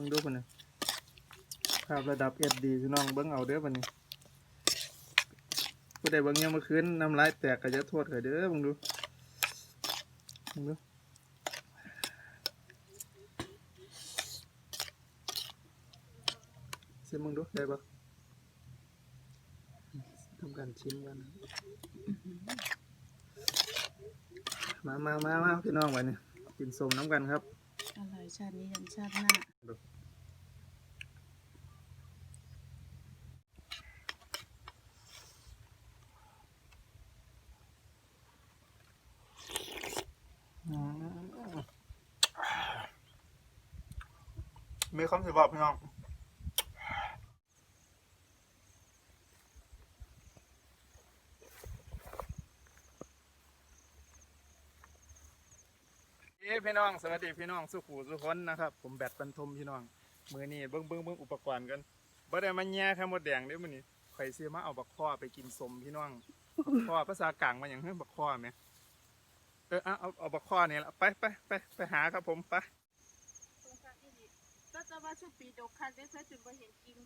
มึงดูคนนี้ภาพระดับเอดีพี่น้องเบิ้งเอาเด้อวันนี้ผู้ใดเบิ้งยังเมื่อคืนน้ำลายแตกก็จะโทษก็เด้อมึงดูมึงดูชิมมึงดูได้ปะทำการชิมกัน มามามามาพี่น้องวันนี้กินสมน้ำกันครับ อร่อยชาตินี้ยันชาติหน้า มีคำสิบายพี่น้อง พี่น้องสวัสดีพี่น้องสุขูสุคนนะครับ ผมแบตบรรทมพี่น้องมือนี่เบิ้งเบิ้งเบิ้งอุปกรณ์กันบ่ได้มาแย่แค่หมดแดงเด้อมือนี้ข่อยซื้อมาเอาบักข้อไปกินสมพี่น้องข้อภาษากลางมาอย่างเฮ้ยบักข้อไหมเออเอาเอาเอาบักข้อเนี่ยละไปไปไปไปหาครับผมไป ก็จะว่าชุดปีดกคันได้ใช้จนบ่เห็นกิน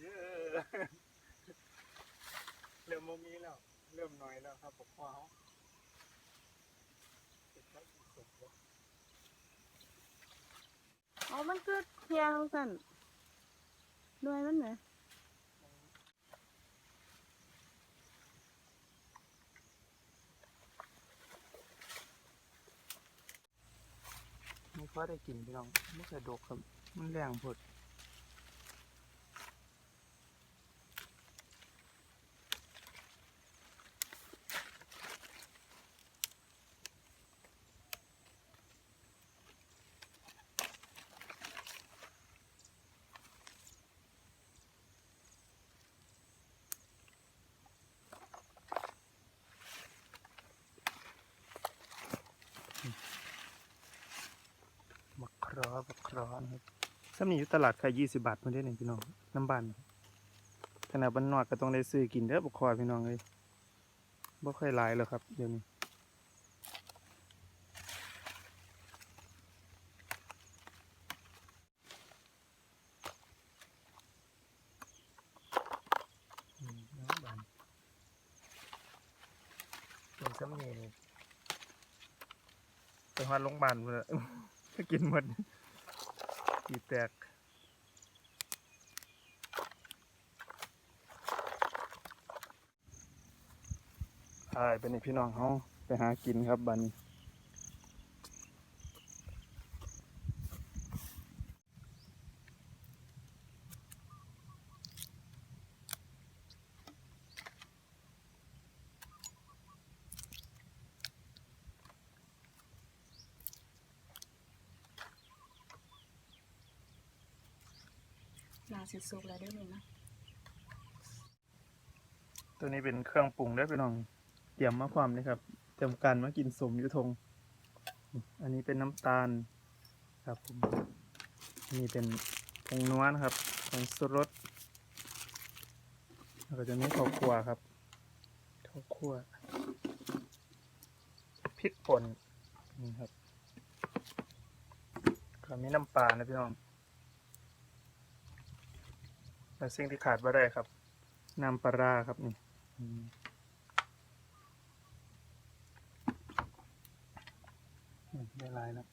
เย้ เริ่มโมมีแล้ว เริ่มน้อยแล้วครับบักข้อเขาเก็บไว้กินสมบ่อ๋อมันคือเฮียของสั่นด้วยมันไหนไม่ค่อยได้กินพี่น้องไม่เคยดกครับ มันแรงพด รอบักครอนะครับถ้ามีอยู่ตลาดขายยี่สิบาทเพิ่นได้หนึ่งพี่น้องน้ำบานขนาดบ้านนอกก็ต้องได้ซื้อกินเด้อบักคอพี่น้องเลยบ่ค่อยหลายแล้วครับเดี๋ยวนี้น้ำบานเป็นซ้ำเนียงไปฮอดโรงพยาบาลเลยถ้า กินหมดกี่แตกใช่เป็นไอพี่น้องเขาไปหากินครับบันนน สิสุกแล้วเด้วยนี่นะตัวนี้เป็นเครื่องปรุงได้อพี่น้องเตรียมมาความเลยครับเตรียมการมากินสมอยุทงอันนี้เป็นน้ำตาลครับผมอันนี้เป็นผงนัวนะครับผงสุรสแล้วก็จะมีข้าวคั่วครับข้าวคั่วพริกป่นนี่ครับก็มีน้ำปลานะพี่น้อง และสิ่งที่ขาดไม่ได้ครับน้ำปลาร้าครับนี่ได้ลายแล้ว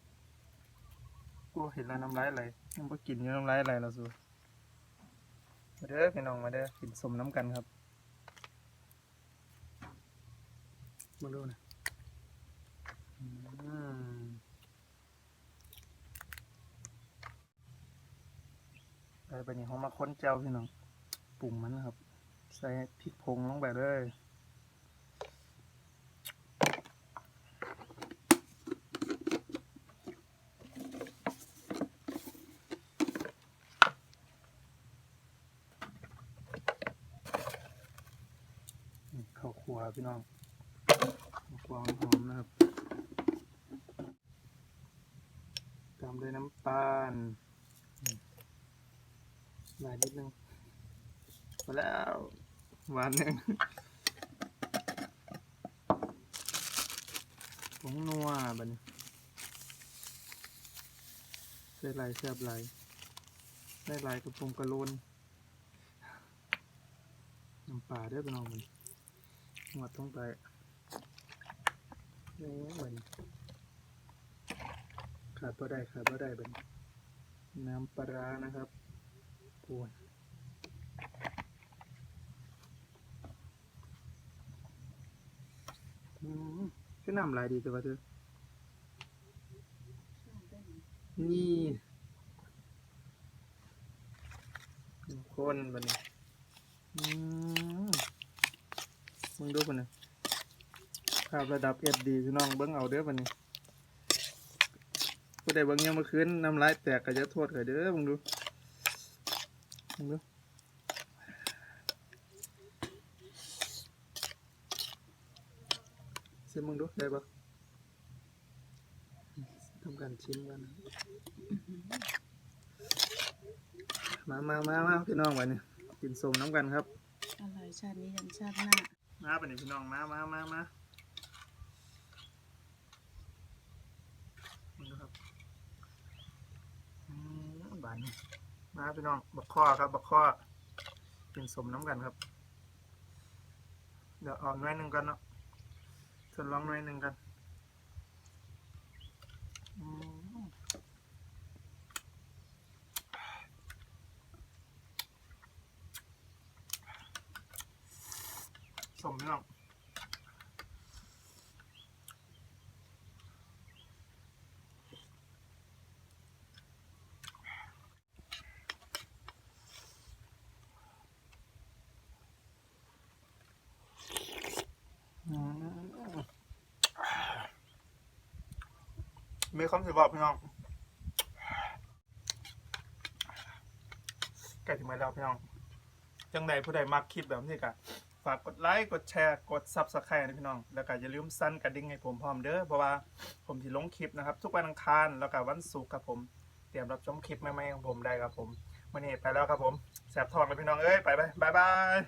กูเห็นแล้วน้ำลายไหลยังบ่กินอยู่น้ำลายไหลแล้วสูมาเด้อพี่น้องมาเด้อกินสมน้ำกันครับมาดูนะอืม ไปไปนี่เขามาค้นเจ้าพี่น้องปรุงมันนะครับ ใส่พริกผงลงไปเลยข้าวคั่วพี่น้องข้าวคั่วหอมนะครับ ตามด้วยน้ำตาล หลายนิดนึงมาแล้วหวานหนึ่งผงนัวบันใส่ลายแซ่บลายได้ลายกระพงกระโลนน้ำปลาเด้อพี่น้องมันหมดต้องไปนี่เหมือนขาดบ่ได้ขาดบ่ได้บันน้ำปลาร้านะครับ ปวนอืมคือน้ำลายดีแต่ว่าเธอนี่คนบันนี้อืมมึงดูบันนี้ภาพระดับเอดดีพี่น้องเบิ้งเอาเด้อบันนี้ผู้ใดเบิ้งยังเมื่อคืนน้ำลายแตกก็จะโทษก็เด้อมึงดู มึงดูเสียมึงดูได้ปะทำการชิมกัน มามามามาพี่น้องวันนี้กินสมน้ำกันครับ อร่อยชาตินี้ยันชาติหน้า มาไปนี่พี่น้องมามามามามาดูครับอืมบานนี้ มาพี่น้องบักข้อครับบักข้อกินสมน้ำกันครับ เดี๋ยวเอาหน่วยหนึ่งกันเนาะทดลองหน่วยหนึ่งกันสมพี่น้อง อืม มีคำสิบอกพี่น้องใกล้ถึงมาแล้วพี่น้อง จังใดผู้ใดมักคลิปแบบนี้ก็ฝากกดไลค์ กดแชร์ กด Subscribe นะพี่น้อง แล้วก็อย่าลืมสั่นกระดิ่งให้ผมพร้อมเด้อ เพราะว่าผมที่ลงคลิปนะครับ ทุกวันอังคารแล้วก็วันศุกร์ครับผม เตรียมรับชมคลิปใหม่ๆของผมได้ครับผมวันนี้ไปแล้วครับผม แสบทองเลยพี่น้อง เอ้ย ไปไปบายบาย